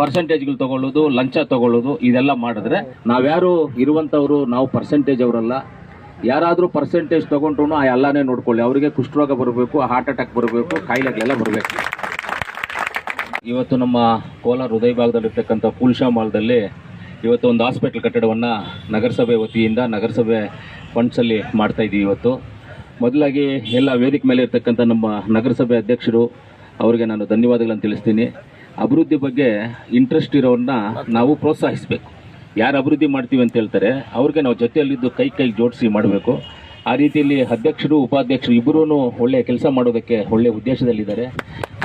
ಪರ್ಸೆಂಟೇಜ್ಗಳು ತಗೊಳ್ಳೋದು, ಲಂಚ ತಗೊಳ್ಳೋದು, ಇದೆಲ್ಲ ಮಾಡಿದ್ರೆ ನಾವ್ಯಾರು ಇರುವಂಥವ್ರು, ನಾವು ಪರ್ಸೆಂಟೇಜ್ ಅವರಲ್ಲ, ಯಾರಾದರೂ ಪರ್ಸೆಂಟೇಜ್ ತಗೊಂಡ್ರು ಆ ಎಲ್ಲನೇ ನೋಡ್ಕೊಳ್ಳಿ. ಅವರಿಗೆ ಕುಷ್ಠರೋಗ ಬರಬೇಕು ಹಾರ್ಟ್ ಅಟ್ಯಾಕ್ ಬರಬೇಕು ಕಾಯಿಲೆಗಳೆಲ್ಲ ಬರಬೇಕು. ಇವತ್ತು ನಮ್ಮ ಕೋಲಾರ ಹೃದಯ ಭಾಗದಲ್ಲಿರ್ತಕ್ಕಂಥ ಪುಲ್ಶಾ ಮಾಲ್ದಲ್ಲಿ ಇವತ್ತು ಒಂದು ಹಾಸ್ಪಿಟಲ್ ಕಟ್ಟಡವನ್ನು ನಗರಸಭೆ ವತಿಯಿಂದ ನಗರಸಭೆ ಫಂಡ್ಸಲ್ಲಿ ಮಾಡ್ತಾ ಇದ್ದೀವಿ ಇವತ್ತು. ಮೊದಲಾಗಿ ಎಲ್ಲ ವೇದಿಕೆ ಮೇಲೆ ಇರ್ತಕ್ಕಂಥ ನಮ್ಮ ನಗರಸಭೆ ಅಧ್ಯಕ್ಷರು, ಅವರಿಗೆ ನಾನು ಧನ್ಯವಾದಗಳನ್ನು ತಿಳಿಸ್ತೀನಿ. ಅಭಿವೃದ್ಧಿ ಬಗ್ಗೆ ಇಂಟ್ರೆಸ್ಟ್ ಇರೋರನ್ನ ನಾವು ಪ್ರೋತ್ಸಾಹಿಸಬೇಕು. ಯಾರು ಅಭಿವೃದ್ಧಿ ಮಾಡ್ತೀವಿ ಅಂತ ಹೇಳ್ತಾರೆ, ಅವ್ರಿಗೆ ನಾವು ಜೊತೆಯಲ್ಲಿದ್ದು ಕೈ ಕೈ ಜೋಡಿಸಿ ಮಾಡಬೇಕು. ಆ ರೀತಿಯಲ್ಲಿ ಅಧ್ಯಕ್ಷರು, ಉಪಾಧ್ಯಕ್ಷರು ಇಬ್ಬರೂ ಒಳ್ಳೆಯ ಕೆಲಸ ಮಾಡೋದಕ್ಕೆ ಒಳ್ಳೆಯ ಉದ್ದೇಶದಲ್ಲಿದ್ದಾರೆ.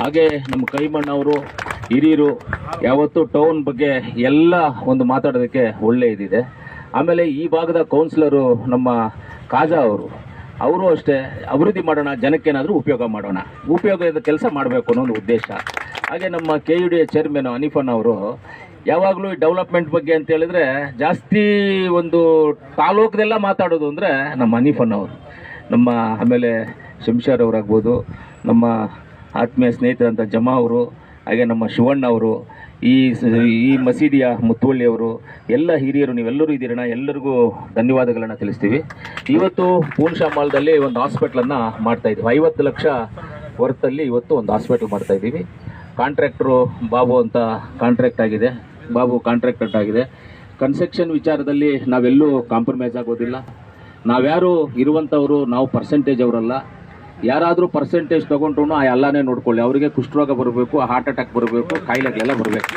ಹಾಗೆ ನಮ್ಮ ಕೈಮಣ್ಣವರು ಹಿರಿಯರು, ಯಾವತ್ತೂ ಟೌನ್ ಬಗ್ಗೆ ಎಲ್ಲ ಒಂದು ಮಾತಾಡೋದಕ್ಕೆ ಒಳ್ಳೆ ಇದಿದೆ. ಆಮೇಲೆ ಈ ಭಾಗದ ಕೌನ್ಸಿಲರು ನಮ್ಮ ಕಾಜಾ ಅವರು ಅವರು ಅಷ್ಟೇ ಅಭಿವೃದ್ಧಿ ಮಾಡೋಣ, ಜನಕ್ಕೇನಾದರೂ ಉಪಯೋಗ ಮಾಡೋಣ. ಉಪಯೋಗದ ಕೆಲಸ ಮಾಡಬೇಕು ಅನ್ನೋ ಒಂದು ಉದ್ದೇಶ. ಹಾಗೆ ನಮ್ಮ ಕೆ ಯು ಡಿ ಚೇರ್ಮನ್ ಅನಿಫನ್ ಅವರು, ಯಾವಾಗಲೂ ಡೆವಲಪ್ಮೆಂಟ್ ಬಗ್ಗೆ ಅಂತ ಹೇಳಿದ್ರೆ ಜಾಸ್ತಿ ಒಂದು ತಾಲೂಕದೆಲ್ಲ ಮಾತಾಡೋದು ಅಂದರೆ ನಮ್ಮ ಅನಿಫನ್ ಅವರು. ನಮ್ಮ ಆಮೇಲೆ ಶಂಶಾರ್ ಅವರಾಗ್ಬೋದು, ನಮ್ಮ ಆತ್ಮೀಯ ಸ್ನೇಹಿತರಂಥ ಜಮಾ ಅವರು ಹಾಗೆ ನಮ್ಮ ಶಿವಣ್ಣ ಅವರು, ಈ ಈ ಮಸೀದಿಯ ಮುತ್ತುವಳ್ಳಿ ಅವರು, ಎಲ್ಲ ಹಿರಿಯರು, ನೀವೆಲ್ಲರೂ ಇದ್ದೀರಣ ಎಲ್ಲರಿಗೂ ಧನ್ಯವಾದಗಳನ್ನು ತಿಳಿಸ್ತೀವಿ. ಇವತ್ತು ಪೂನ್ಶಾ ಮಾಲ್ದಲ್ಲಿ ಒಂದು ಹಾಸ್ಪಿಟ್ಲನ್ನು ಮಾಡ್ತಾ ಇದ್ದೀವಿ. ಐವತ್ತು ಲಕ್ಷ ವರ್ತಲ್ಲಿ ಇವತ್ತು ಒಂದು ಹಾಸ್ಪಿಟ್ಲ್ ಮಾಡ್ತಾ ಇದ್ದೀವಿ. ಕಾಂಟ್ರಾಕ್ಟ್ರು ಬಾಬು ಅಂತ ಕಾಂಟ್ರಾಕ್ಟ್ ಆಗಿದೆ. ಬಾಬು ಕಾಂಟ್ರಾಕ್ಟರ್ ಆಗಿದೆ. ಕನ್ಸ್ಟ್ರಕ್ಷನ್ ವಿಚಾರದಲ್ಲಿ ನಾವೆಲ್ಲೂ ಕಾಂಪ್ರಮೈಸ್ ಆಗೋದಿಲ್ಲ. ನಾವ್ಯಾರು ಇರುವಂಥವರು ನಾವು ಪರ್ಸೆಂಟೇಜ್ ಅವರಲ್ಲ. ಯಾರಾದರೂ ಪರ್ಸೆಂಟೇಜ್ ತೊಗೊಂಡ್ರು ಆ ಎಲ್ಲನೇ ನೋಡ್ಕೊಳ್ಳಿ. ಅವರಿಗೆ ಕುಷ್ಠರೋಗ ಬರಬೇಕು ಹಾರ್ಟ್ ಅಟ್ಯಾಕ್ ಬರಬೇಕು, ಕಾಯಿಲೆಗಳೆಲ್ಲ ಬರಬೇಕು.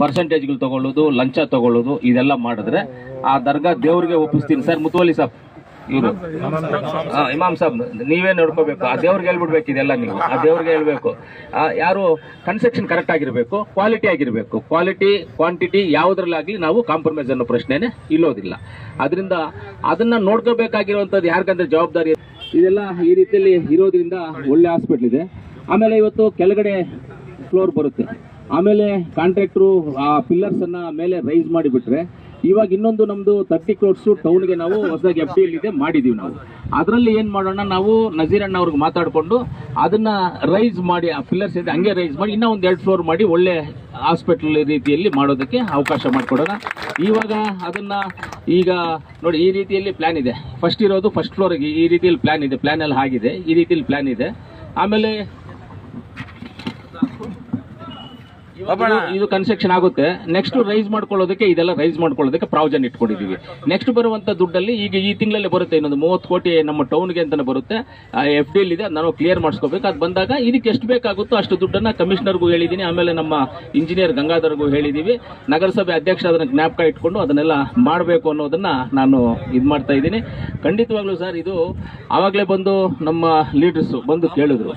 ಪರ್ಸೆಂಟೇಜ್ಗಳು ತಗೊಳ್ಳೋದು, ಲಂಚ ತಗೊಳ್ಳೋದು, ಇದೆಲ್ಲ ಮಾಡಿದ್ರೆ ಆ ದರ್ಗಾ ದೇವರಿಗೆ ಒಪ್ಪಿಸ್ತೀನಿ. ಸರ್ ಮುತುವಲ್ಲಿ ಸಾಬ್ ಇವರು ಇಮಾಮ್ ಸಾಬ್, ನೀವೇ ನೋಡ್ಕೋಬೇಕು. ಆ ದೇವ್ರಿಗೆ ಹೇಳ್ಬಿಡ್ಬೇಕು ಇದೆಲ್ಲ ನೀವು. ಆ ದೇವ್ರಿಗೆ ಹೇಳ್ಬೇಕು. ಯಾರು ಕನ್ಸ್ಟ್ರಕ್ಷನ್ ಕರೆಕ್ಟ್ ಆಗಿರಬೇಕು ಕ್ವಾಲಿಟಿ ಆಗಿರಬೇಕು. ಕ್ವಾಲಿಟಿ ಕ್ವಾಂಟಿಟಿ ಯಾವುದ್ರಲ್ಲಾಗಲಿ ನಾವು ಕಾಂಪ್ರಮೈಸ್ ಅನ್ನೋ ಪ್ರಶ್ನೆನೇ ಇಲ್ಲೋದಿಲ್ಲ. ಅದರಿಂದ ಅದನ್ನ ನೋಡ್ಕೋಬೇಕಾಗಿರುವಂಥದ್ದು ಯಾರಿಗಂದ್ರೆ ಜವಾಬ್ದಾರಿ ಇದೆಲ್ಲ ಈ ರೀತಿಯಲ್ಲಿ ಇರೋದ್ರಿಂದ ಒಳ್ಳೆ ಹಾಸ್ಪಿಟ್ಲ್ ಇದೆ. ಆಮೇಲೆ ಇವತ್ತು ಕೆಳಗಡೆ ಫ್ಲೋರ್ ಬರುತ್ತೆ. ಆಮೇಲೆ ಕಾಂಟ್ರಾಕ್ಟ್ರು ಆ ಪಿಲ್ಲರ್ಸನ್ನು ಮೇಲೆ ರೈಸ್ ಮಾಡಿಬಿಟ್ರೆ ಇವಾಗ ಇನ್ನೊಂದು ನಮ್ದು ತರ್ಟಿ ಕ್ರೋಡ್ಸ್ ಟೌನ್ಗೆ ನಾವು ಹೊಸದಾಗಿ ಎಫ್ ಇದೆ ಮಾಡಿದೀವಿ ನಾವು. ಅದರಲ್ಲಿ ಏನ್ ಮಾಡೋಣ, ನಾವು ನಜೀರ್ ಅಣ್ಣ ಅವ್ರಿಗೆ ಮಾತಾಡಿಕೊಂಡು ಅದನ್ನ ರೈಸ್ ಮಾಡಿ, ಆ ಪಿಲ್ಲರ್ಸ್ ಇದೆ, ಹಂಗೆ ರೈಸ್ ಮಾಡಿ, ಇನ್ನೂ ಒಂದು ಎರಡು ಫ್ಲೋರ್ ಮಾಡಿ ಒಳ್ಳೆ ಹಾಸ್ಪಿಟಲ್ ರೀತಿಯಲ್ಲಿ ಮಾಡೋದಕ್ಕೆ ಅವಕಾಶ ಮಾಡಿಕೊಡೋಣ. ಇವಾಗ ಅದನ್ನ ಈಗ ನೋಡಿ, ಈ ರೀತಿಯಲ್ಲಿ ಪ್ಲಾನ್ ಇದೆ. ಫಸ್ಟ್ ಇರೋದು ಫಸ್ಟ್ ಫ್ಲೋರ್ಗೆ ಈ ರೀತಿಯಲ್ಲಿ ಪ್ಲಾನ್ ಇದೆ ಪ್ಲಾನ್ ಅಲ್ಲಿ ಆಗಿದೆ, ಈ ರೀತಿಯಲ್ಲಿ ಪ್ಲಾನ್ ಇದೆ. ಆಮೇಲೆ ಇವಾಗ ಇದು- ಕನ್ಸ್ಟ್ರಕ್ಷನ್ ಆಗುತ್ತೆ. ನೆಕ್ಸ್ಟ್ ರೈಸ್ ಮಾಡ್ಕೊಳ್ಳೋದಕ್ಕೆ ಇದೆಲ್ಲ ರೈಸ್ ಮಾಡ್ಕೊಳ್ಳೋದಕ್ಕೆ ಪ್ರಾವಜನ್ ಇಟ್ಕೊಂಡಿದ್ದೀವಿ. ನೆಕ್ಸ್ಟ್ ಬರುವಂತ ದುಡ್ಡಲ್ಲಿ ಈಗ ಈ ತಿಂಗಳಲ್ಲಿ ಬರುತ್ತೆ ಇನ್ನೊಂದು ಮೂವತ್ತು ಕೋಟಿ ನಮ್ಮ ಟೌನ್ಗೆ ಅಂತ ಬರುತ್ತೆ. ಎಫ್ ಡಿ ಇದೆ ನಾನು ಕ್ಲಿಯರ್ ಮಾಡಿಸ್ಕೋಬೇಕು. ಅದು ಬಂದಾಗ ಇದಕ್ಕೆ ಎಷ್ಟು ಬೇಕಾಗುತ್ತೋ ಅಷ್ಟು ದುಡ್ಡನ್ನ ಕಮಿಷನರ್ಗೂ ಹೇಳಿದ್ದೀನಿ. ಆಮೇಲೆ ನಮ್ಮ ಇಂಜಿನಿಯರ್ ಗಂಗಾಧರ್ಗೂ ಹೇಳಿದೀವಿ ನಗರಸಭೆ ಅಧ್ಯಕ್ಷ ಅದನ್ನ ಜ್ಞಾಪಕ ಇಟ್ಕೊಂಡು ಅದನ್ನೆಲ್ಲ ಮಾಡಬೇಕು ಅನ್ನೋದನ್ನ ನಾನು ಇದು ಮಾಡ್ತಾ ಇದ್ದೀನಿ. ಖಂಡಿತವಾಗ್ಲೂ ಸರ್ ಇದು ಆವಾಗಲೇ ಬಂದು ನಮ್ಮ ಲೀಡರ್ಸ್ ಬಂದು ಕೇಳಿದ್ರು.